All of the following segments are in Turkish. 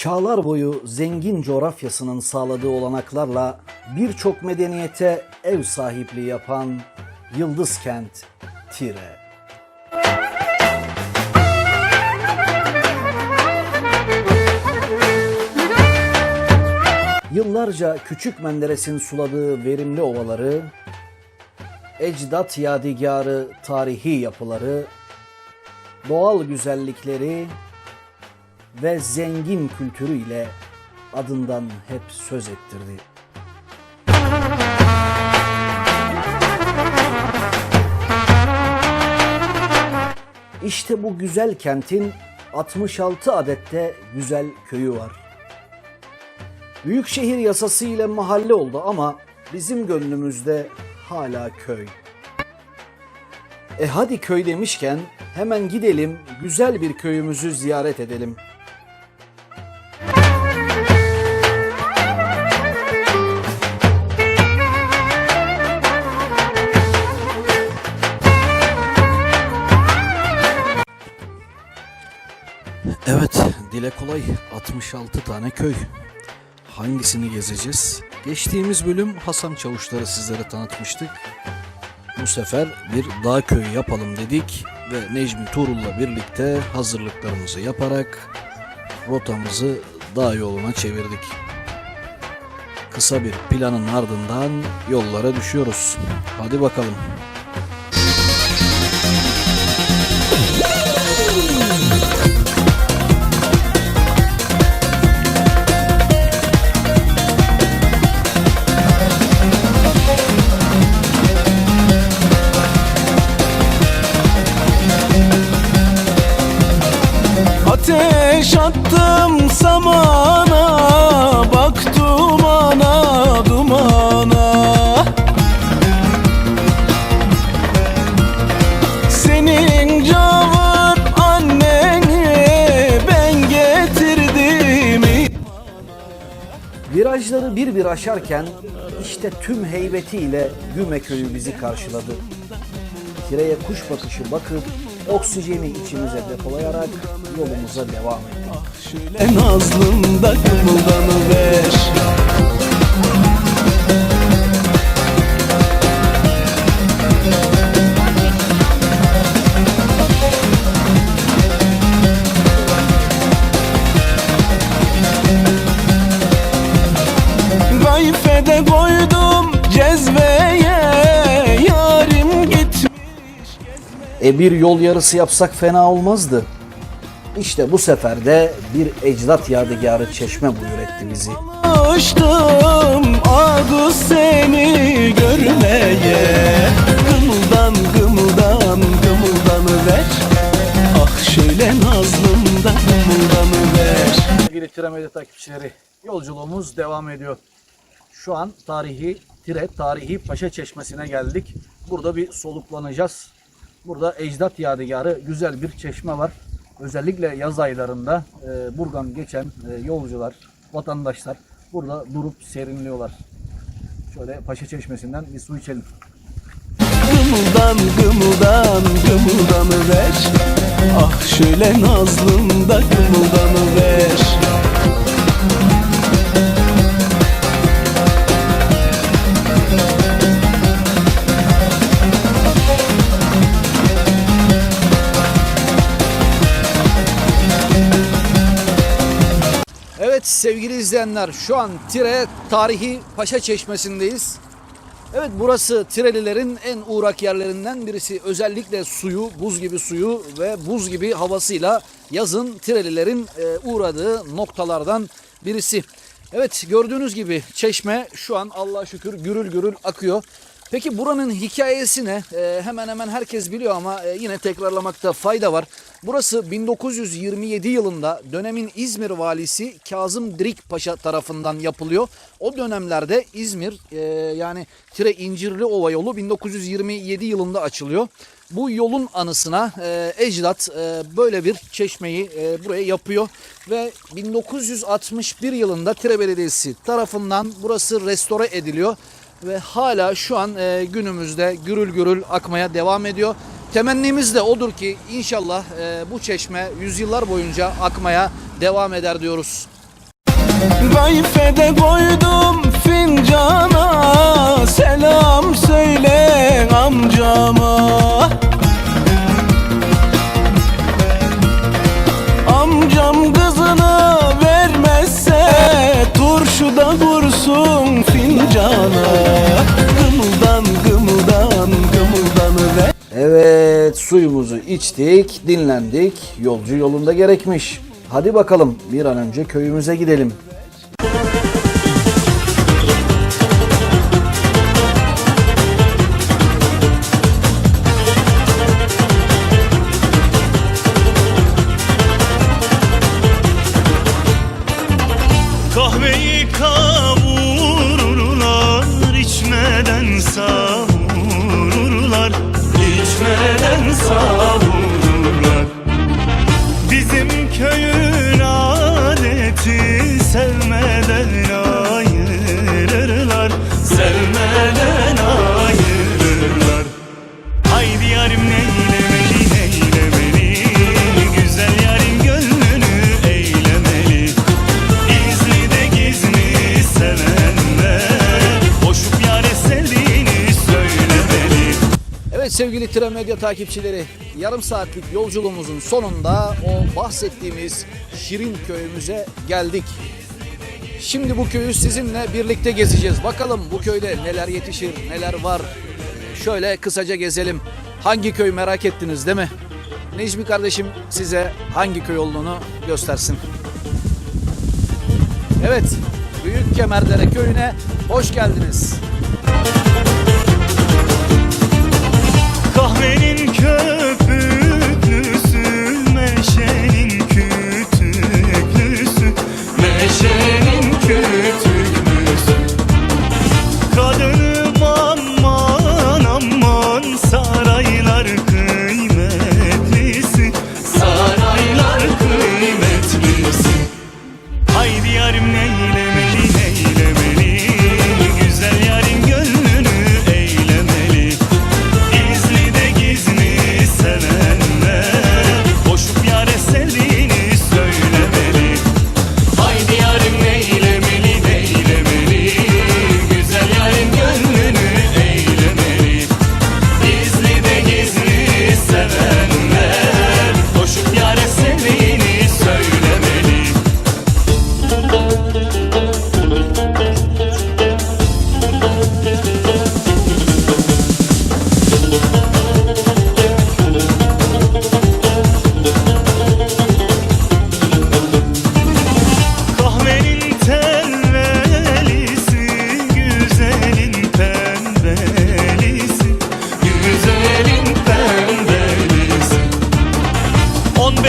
Çağlar boyu zengin coğrafyasının sağladığı olanaklarla birçok medeniyete ev sahipliği yapan Yıldız Kent Tire. Yıllarca Küçük Menderes'in suladığı verimli ovaları, ecdat yadigarı tarihi yapıları, doğal güzellikleri ve zengin kültürüyle adından hep söz ettirdi. İşte bu güzel kentin 66 adette güzel köyü var. Büyükşehir yasası ile mahalle oldu ama bizim gönlümüzde hala köy. E hadi köy demişken hemen gidelim güzel bir köyümüzü ziyaret edelim. Dile kolay 66 tane köy. Hangisini gezeceğiz? Geçtiğimiz bölüm Hasan Çavuşları sizlere tanıtmıştık. Bu sefer bir dağ köyü yapalım dedik ve Necmi Tuğrul'la birlikte hazırlıklarımızı yaparak rotamızı dağ yoluna çevirdik. Kısa bir planın ardından yollara düşüyoruz. Hadi bakalım. Virajları bir bir aşarken işte tüm heybetiyle Güme köyü bizi karşıladı. Tireye kuş bakışı bakıp oksijeni içimize depolayarak yolumuza devam ettik. Şöyle nazlım da kımıldanıver E bir yol yarısı yapsak fena olmazdı. İşte bu sefer de bir ecdat yadigarı çeşme buyur etti bizi. Alıştım Agus seni görmeye Gımıldan gımıldan gımıldanıver Ah şöyle nazlım da gımıldanıver Sevgili Tire Medya takipçileri, yolculuğumuz devam ediyor. Şu an tarihi Tire, tarihi Paşa Çeşmesi'ne geldik. Burada bir soluklanacağız. Burada ecdat yadigarı güzel bir çeşme var. Özellikle yaz aylarında e, buradan geçen e, yolcular, vatandaşlar burada durup serinliyorlar. Şöyle Paşa Çeşmesi'nden bir su içelim. Gımıldan gımıldan gımıldanıver Ah şöyle nazlım da gımıldanıver sevgili izleyenler şu an Tire tarihi Paşa Çeşmesi'ndeyiz. Evet burası Tirelilerin en uğrak yerlerinden birisi. Özellikle suyu, buz gibi suyu ve buz gibi havasıyla yazın Tirelilerin e, uğradığı noktalardan birisi. Evet gördüğünüz gibi çeşme şu an Allah'a şükür gürül gürül akıyor. Peki buranın hikayesi ne? Ee, hemen hemen herkes biliyor ama e, yine tekrarlamakta fayda var. Burası 1927 yılında dönemin İzmir valisi Kazım Dirik Paşa tarafından yapılıyor. O dönemlerde İzmir e, yani Tire İncirli Ova yolu 1927 yılında açılıyor. Bu yolun anısına e, ecdat e, böyle bir çeşmeyi e, buraya yapıyor ve 1961 yılında Tire Belediyesi tarafından burası restore ediliyor ve hala şu an e, günümüzde gürül gürül akmaya devam ediyor. Temennimiz de odur ki inşallah e, bu çeşme yüzyıllar boyunca akmaya devam eder diyoruz. Gayfede koydum fincana Selam söyle amcama suyumuzu içtik, dinlendik. Yolcu yolunda gerekmiş. Hadi bakalım bir an önce köyümüze gidelim. Tire Medya takipçileri, yarım saatlik yolculuğumuzun sonunda o bahsettiğimiz Şirin köyümüze geldik. Şimdi bu köyü sizinle birlikte gezeceğiz. Bakalım bu köyde neler yetişir, neler var. Şöyle kısaca gezelim. Hangi köy merak ettiniz değil mi? Necmi kardeşim size hangi köy olduğunu göstersin. Evet, Büyük Kemerdere köyüne hoş geldiniz. Kahvenin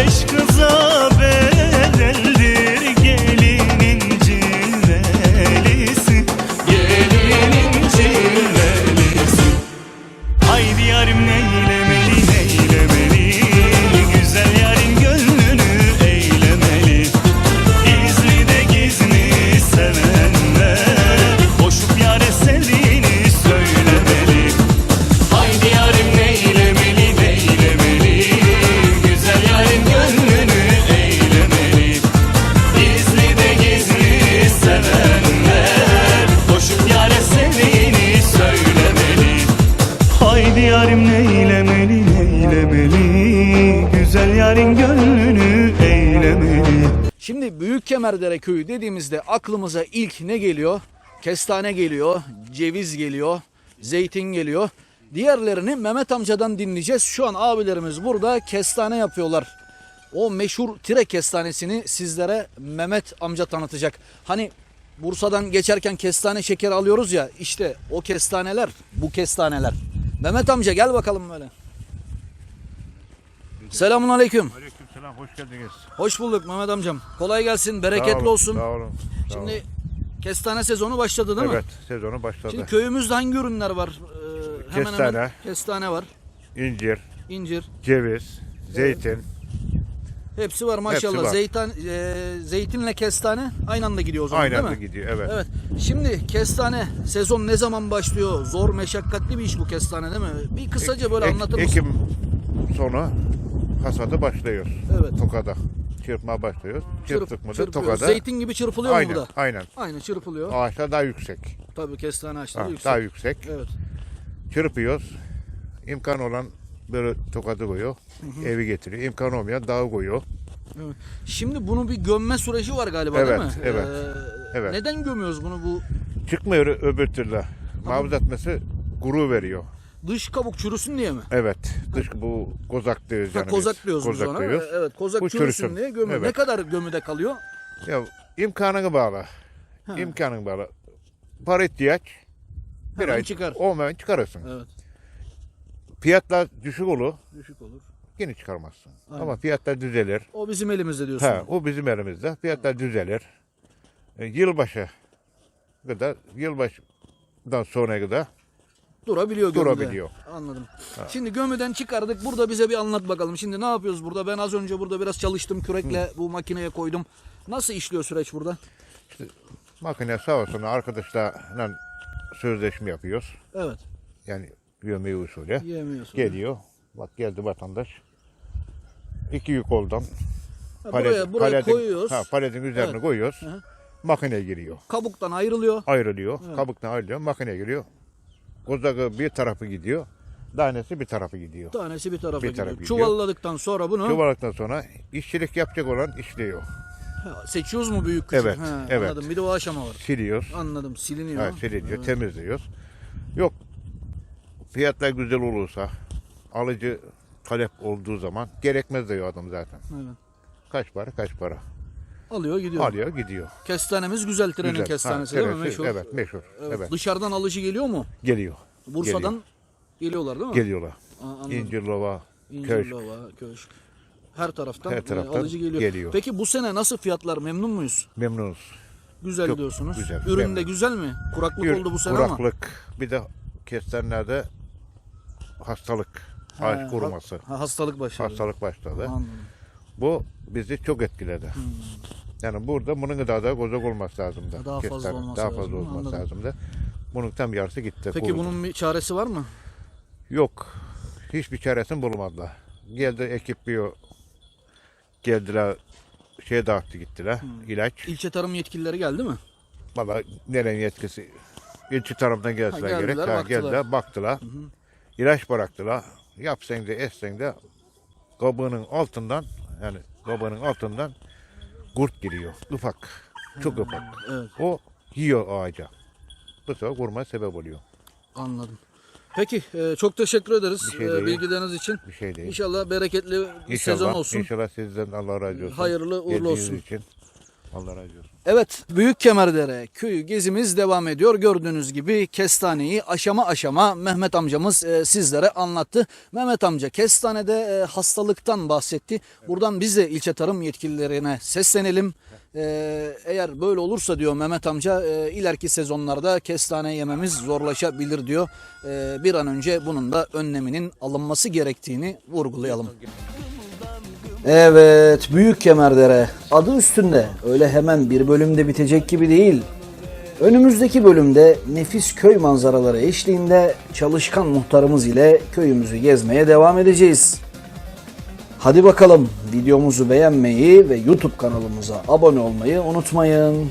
Beş Kemerdere köyü dediğimizde aklımıza ilk ne geliyor? Kestane geliyor, ceviz geliyor, zeytin geliyor. Diğerlerini Mehmet amcadan dinleyeceğiz. Şu an abilerimiz burada kestane yapıyorlar. O meşhur tire kestanesini sizlere Mehmet amca tanıtacak. Hani Bursa'dan geçerken kestane şekeri alıyoruz ya işte o kestaneler bu kestaneler. Mehmet amca gel bakalım böyle. Selamun aleyküm. Aleykümselam, hoş geldiniz. Hoş bulduk Mehmet amcam. Kolay gelsin, Sağ bereketli olun, olsun. Sağ olun. sağ Şimdi olun. kestane sezonu başladı değil evet, mi? sezonu başladı. Şimdi köyümüzde hangi ürünler var? Ee, hemen hemen Kestane. kestane var, İncir, incir, ceviz, zeytin. hepsi var maşallah. Hepsi var. Zeytan, e, zeytinle kestane aynı anda gidiyor o zaman Aynı değil anda mi? gidiyor, evet. Evet. Şimdi kestane sezon ne zaman başlıyor? Zor, meşakkatli bir iş bu kestane değil mi? Bir kısaca böyle Ek- anlatır mısın? Ekim sonu hasadı başlıyor. Evet. Tokada. çırpmaya başlıyoruz. Çırp- Çırptık mı da tokada. Zeytin gibi çırpılıyor mu aynen, bu da? aynen. Aynen çırpılıyor. Ağaçlar daha yüksek. Tabii kestane ağaçları Ha, yüksek. Daha yüksek. Evet. Çırpıyoruz. İmkan olan böyle tokadı koyuyor. Evi getiriyor. İmkan olmayan dağı koyuyor. Şimdi bunun bir gömme süreci var galiba değil Evet, mi? evet, Ee, evet. Neden gömüyoruz bunu bu Çıkmıyor öbür türlü. Mavuz etmesi guru veriyor. Dış kabuk çürüsün diye mi? Evet. Dış bu kozak diyoruz Ha, yani. biz. kozak diyoruz biz ona. diyoruz. Evet kozak Bu çürüsün çürüsün. diye. Ne Evet. kadar gömüde kalıyor? Ya imkanını bağlı. Ha. İmkanın bağlı. Para ihtiyaç. Bir Hemen ay çıkar. Olmayan çıkarırsın. Evet. Fiyatlar düşük olur. Düşük olur. Yine çıkarmazsın. Aynen. Ama fiyatlar düzelir. O bizim elimizde diyorsun. Ha, o bizim elimizde. Fiyatlar düzelir. E, yılbaşı kadar, yılbaşından sonra kadar Durabiliyor gömüde. Durabiliyor. Anladım. Şimdi gömüden çıkardık. Burada bize bir anlat bakalım. Şimdi ne yapıyoruz burada? Ben az önce burada biraz çalıştım. Kürekle bu makineye koydum. Nasıl işliyor süreç burada? makine sağ olsun arkadaşlarla sözleşme yapıyoruz. Evet. Yani gömeği usulü. Yiyemiyorsun. Geliyor. Bak geldi vatandaş. İki yük oldan Ha, buraya, buraya koyuyoruz. Ha, paletin üzerine Evet. koyuyoruz. Hı. Makineye giriyor. Kabuktan ayrılıyor. Ayrılıyor. Kabuktan ayrılıyor. Makineye giriyor. Kozakı bir tarafı gidiyor. Tanesi bir tarafı gidiyor. Tanesi bir tarafa Bir gidiyor. tarafa gidiyor. Çuvalladıktan sonra bunu Çuvallıktan sonra işçilik yapacak olan işliyor. ha, seçiyoruz mu büyük küçük? Evet, Ha, evet. Anladım. Bir de o aşama var. Siliyoruz. Anladım. Siliniyor. Ha, siliniyor. Evet. Temizliyoruz. Yok. Fiyatlar güzel olursa alıcı talep olduğu zaman gerekmez diyor adam zaten. Evet. Kaç para kaç para. Alıyor gidiyor. Alıyor gidiyor. Kestanemiz güzel trenin Güzel. kestanesi Ha, değil mi? teresi, Meşhur. Evet meşhur. Evet. Evet. Dışarıdan alıcı geliyor mu? Geliyor. Bursa'dan geliyorlar değil mi? Geliyorlar. Aa. İncirlova, köşk. İncirlova, köşk. Her taraftan, Her e, taraftan alıcı geliyor. geliyor. Peki bu sene nasıl fiyatlar? Memnun muyuz? Memnunuz. Güzel Çok diyorsunuz. güzel, Ürün de memnun. güzel mi? Kuraklık Bir oldu bu sene ama. kuraklık. Bir de kestanelerde hastalık. Ha, Ağaç kuruması. Ha, hastalık başladı. Hastalık başladı. Anladım. Bu bizi çok etkiledi. Hmm. Yani burada bunun daha da kozak olması lazımdı. Daha fazla Kestane, olması daha lazım, fazla mi? olması Anladım. lazımdı. Bunun tam yarısı gitti. Peki kurudu. bunun bir çaresi var mı? Yok. Hiçbir çaresini bulmadılar. Geldi ekip bir geldiler şey dağıttı gittiler. Hmm. ilaç. İlçe tarım yetkilileri geldi mi? Valla nerenin yetkisi ilçe tarafından gelseler Ha, gerek. geldiler, Ha, baktılar. geldiler baktılar. İlaç bıraktılar. Yapsan da etsen de kabuğunun altından yani kabuğunun altından kurt giriyor. Ufak. Çok ufak. Evet O yiyor ağaca. Bu sefer kurma sebep oluyor. anladım. Peki e, çok teşekkür ederiz şey e, bilgileriniz için. Bir şey değil. İnşallah bereketli bir İnşallah, sezon olsun. İnşallah sizden Allah razı olsun. Hayırlı uğurlu Geldiğiniz olsun. için Allah razı olsun. Evet, Büyük Kemerdere köyü gezimiz devam ediyor. Gördüğünüz gibi kestaneyi aşama aşama Mehmet amcamız e, sizlere anlattı. Mehmet amca kestanede e, hastalıktan bahsetti. Buradan biz de ilçe tarım yetkililerine seslenelim. E, eğer böyle olursa diyor Mehmet amca e, ileriki sezonlarda kestane yememiz zorlaşabilir diyor. E, bir an önce bunun da önleminin alınması gerektiğini vurgulayalım. Evet, Büyük Kemerdere. Adı üstünde. Öyle hemen bir bölümde bitecek gibi değil. Önümüzdeki bölümde nefis köy manzaraları eşliğinde çalışkan muhtarımız ile köyümüzü gezmeye devam edeceğiz. Hadi bakalım videomuzu beğenmeyi ve YouTube kanalımıza abone olmayı unutmayın.